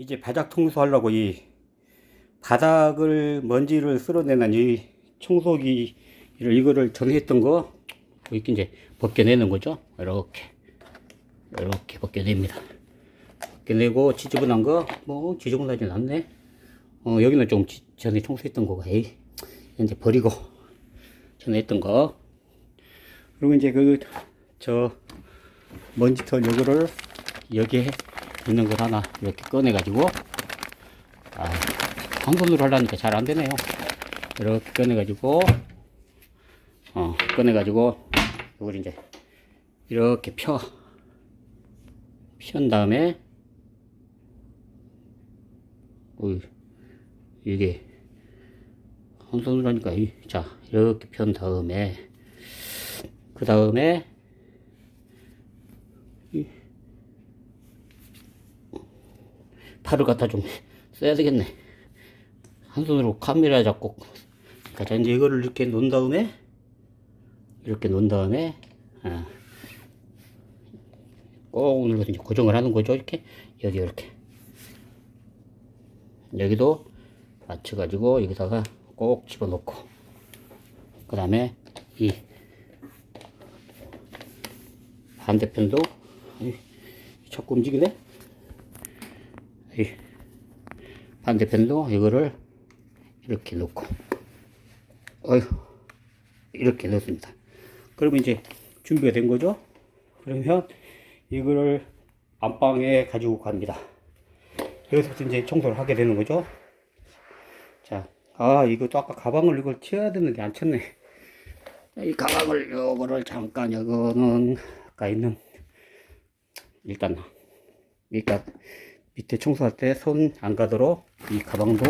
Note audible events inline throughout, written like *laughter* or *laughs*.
이제 바닥 청소하려고 이 바닥을 먼지를 쓸어내는 이 청소기를 이거를 전했던 거 이렇게 이제 벗겨내는 거죠. 이렇게 이렇게 벗겨냅니다. 벗겨내고 지저분한 거 뭐 지저분하진 않네. 어 여기는 좀 지- 전에 청소했던 거가 에이 이제 버리고 전에 했던 거 그리고 이제 그 저 먼지털 요거를 여기에 있는 걸 하나 이렇게 꺼내 가지고 아, 한 손으로 하려니까 잘 안 되네요. 이렇게 꺼내 가지고 어, 꺼내 가지고 이걸 이제 이렇게 펴. 편 다음에 어이, 이게 한 손으로 하니까 이, 자 이렇게 편 다음에 그 다음에 팔을 갖다 좀 써야 되겠네. 한 손으로 카메라 잡고. 자, 이제 이거를 이렇게 놓은 다음에, 이렇게 놓은 다음에, 아, 꼭 눌러서 이제 고정을 하는 거죠. 이렇게. 여기 이렇게. 여기도 맞춰가지고 여기다가 꼭 집어넣고. 그 다음에 이 반대편도, 이, 자꾸 움직이네? 이 반대편도 이거를 이렇게 넣고 어휴 이렇게 넣습니다. 그러면 이제 준비가 된 거죠. 그러면 이거를 안방에 가지고 갑니다. 여기서부터 이제 청소를 하게 되는 거죠. 자, 아 이것도 아까 가방을 이걸 치워야 되는데 안 쳤네. 이 가방을 요거를 잠깐 요거는 아까 있는 일단 그러니까 밑에 청소할 때 손 안 가도록 이 가방도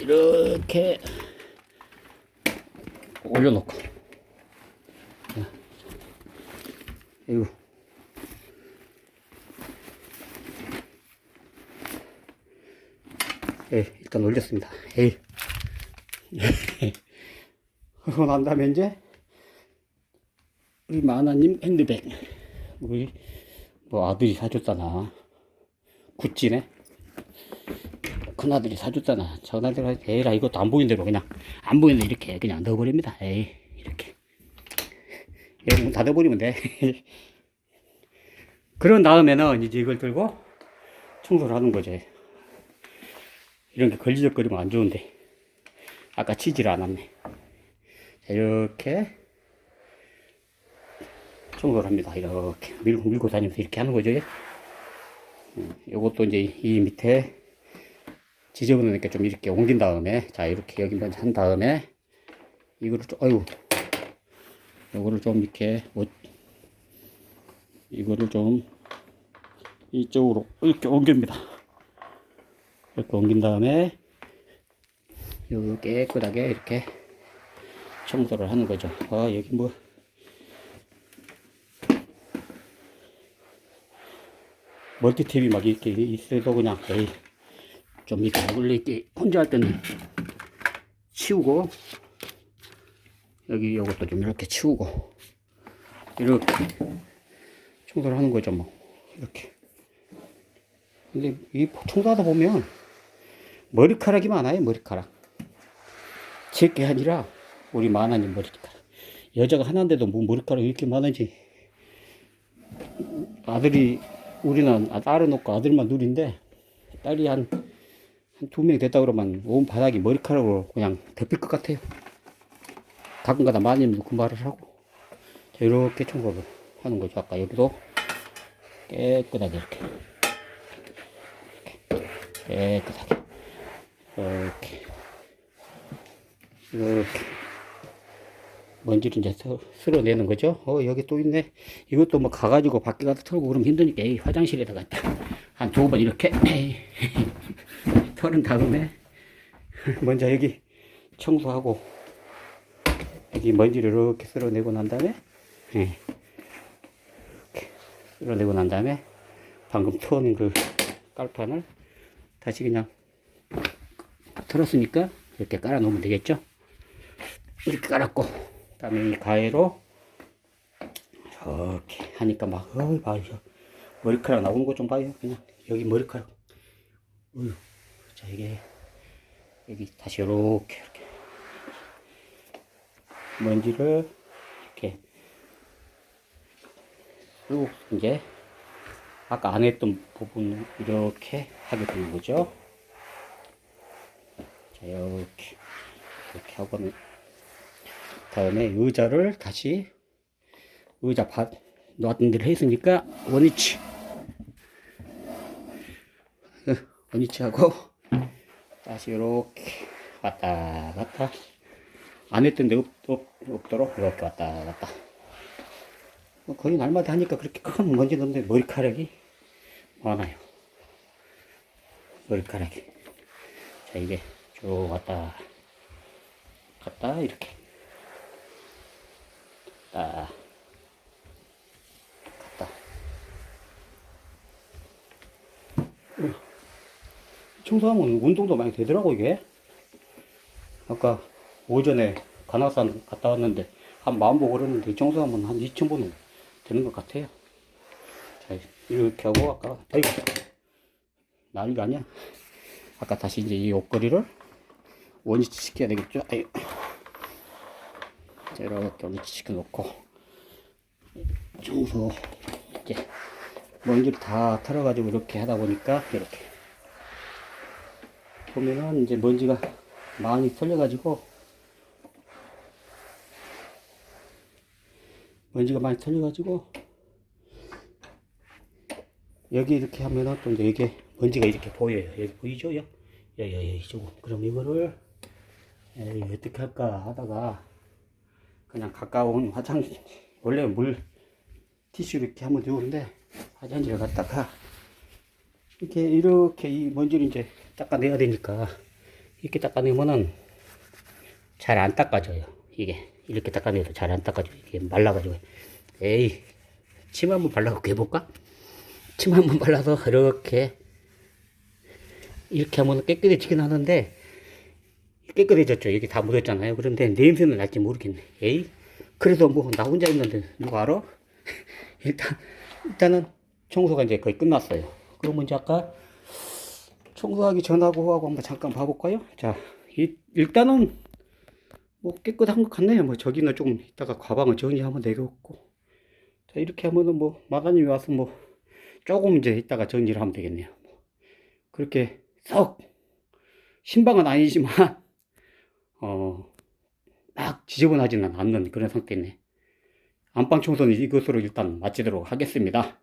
이렇게 올려놓고 이거 예, 일단 올렸습니다. *laughs* 에이. 그러고 난 다음에 이제 우리 마나님 핸드백 우리 뭐 아들이 사줬잖아. 구찌네. 큰아들이 사줬잖아. 전아들 에이라 이것도 안 보이는 대로 그냥 안 보이는 데 이렇게 그냥 넣어버립니다. 에이 이렇게 문 닫아버리면 돼. *laughs* 그런 다음에는 이제 이걸 들고 청소를 하는 거지. 이런 게 걸리적거리면 안 좋은데 아까 치지를 않았네. 자, 이렇게 청소를 합니다. 이렇게 밀고 밀고 다니면서 이렇게 하는 거죠. 요것도 이제 이 밑에 지저분하니까 좀 이렇게 옮긴 다음에 자 이렇게 여기 먼저 한 다음에 이거를 좀 어유 요거를 좀 이렇게 뭐 이거를 좀 이쪽으로 이렇게 옮깁니다. 이렇게 옮긴 다음에 여기 깨끗하게 이렇게 청소를 하는 거죠. 아 여기 뭐 멀티탭이 막 이렇게 있어도 그냥 에이 좀 이렇게 원래 이렇게 혼자 할 때는 치우고 여기 요것도 좀 이렇게 치우고 이렇게 청소를 하는 거죠 뭐. 이렇게. 근데 이 청소하다 보면 머리카락이 많아요 머리카락. 제게 아니라 우리 마나님 머리카락. 여자가 하나인데도 뭐 머리카락이 이렇게 많은지 아들이 우리는 아, 딸은 없고 아들만 둘인데 딸이 한 한 두 명 됐다 그러면 온 바닥이 머리카락으로 그냥 덮일 것 같아요. 가끔가다 마님도 그 말을 하고. 자, 이렇게 청소를 하는 거죠. 아까 여기도 깨끗하게 이렇게. 깨끗하게. 이렇게. 이렇게 먼지를 이제 서- 쓸어내는 거죠. 어, 여기 또 있네. 이것도 뭐 가가지고 밖에 가서 털고 그러면 힘드니까, 에이, 화장실에다가 한 두 번 이렇게, *laughs* 털은 다음에, *laughs* 먼저 여기 청소하고, 여기 먼지를 이렇게 쓸어내고 난 다음에, 예, 쓸어내고 난 다음에, 방금 터는 그 깔판을 다시 그냥 털었으니까, 이렇게 깔아 놓으면 되겠죠. 이렇게 깔았고, 그 다음에 이 가해로 이렇게 하니까 막, 어이, 봐요. 머리카락 나오는 거좀 봐요. 그냥 여기 머리카락 어휴, 자, 이게, 여기 다시 요렇게, 이렇게. 먼지를 이렇게 쭉 이제 아까 안 했던 부분 이렇게 하게 되는 거죠. 자, 이렇게 이렇게 하고는 다음에 의자를 다시 의자 바, 놨던 데를 했으니까 원위치. *laughs* 어, 원위치 하고 다시 이렇게 왔다 갔다. 안 했던 데 없, 없, 없도록 이렇게 왔다 갔다. 뭐 거의 날마다 하니까 그렇게 큰 먼지는 없는데 머리카락이 많아요. 머리카락이. 자 이게 쭉 왔다 갔다 이렇게 갔다 갔다. 어, 청소하면 운동도 많이 되더라고 이게. 아까 오전에 관악산 갔다 왔는데 한 마음보고 그러는데 청소하면 한 2,000번 되는 것 같아요. 자 이렇게 하고 아까 아이고 난리가 아니야. 아까 다시 이제 이 옷걸이를 원위치 시켜야 되겠죠? 아이 자 이렇게 시켜 놓고 청소 이제 먼지를 다 털어가지고 이렇게 하다 보니까 이렇게 보면은 이제 먼지가 많이 털려가지고 먼지가 많이 털려가지고 여기 이렇게 하면은 또 이제 이게 먼지가 이렇게 보여요. 여기 보이죠? 여, 여, 여, 여, 이쪽. 그럼 이거를 에이, 어떻게 할까 하다가 그냥 가까운 화장 원래 물 티슈 이렇게 하면 좋은데 화장실에 갔다가 이렇게 이렇게 이 먼지를 이제 닦아내야 되니까 이렇게 닦아내면은 잘 안 닦아져요. 이게 이렇게 닦아내도 잘 안 닦아져요. 이게 말라가지고 에이 침 한번 발라갖고 해볼까? 침 한번 발라서 이렇게 이렇게 하면 깨끗해지긴 하는데 깨끗해졌죠. 여기 다 묻었잖아요. 그런데 냄새는 날지 모르겠네. 에이 그래도 뭐 나 혼자 있는데 누가 알아? *laughs* 일단 일단은 청소가 이제 거의 끝났어요. 그러면 이제 아까 청소하기 전하고 후하고 한번 잠깐 봐볼까요? 자, 이, 일단은 뭐 깨끗한 것 같네요. 뭐 저기는 조금 이따가 가방을 정리하면 되겠고. 자, 이렇게 하면은 뭐 마다님이 와서 뭐 조금 이제 이따가 정리를 하면 되겠네요. 뭐 그렇게 썩 신방은 아니지만 어, 막 지저분하지는 않는 그런 상태네. 안방 청소는 이것으로 일단 마치도록 하겠습니다.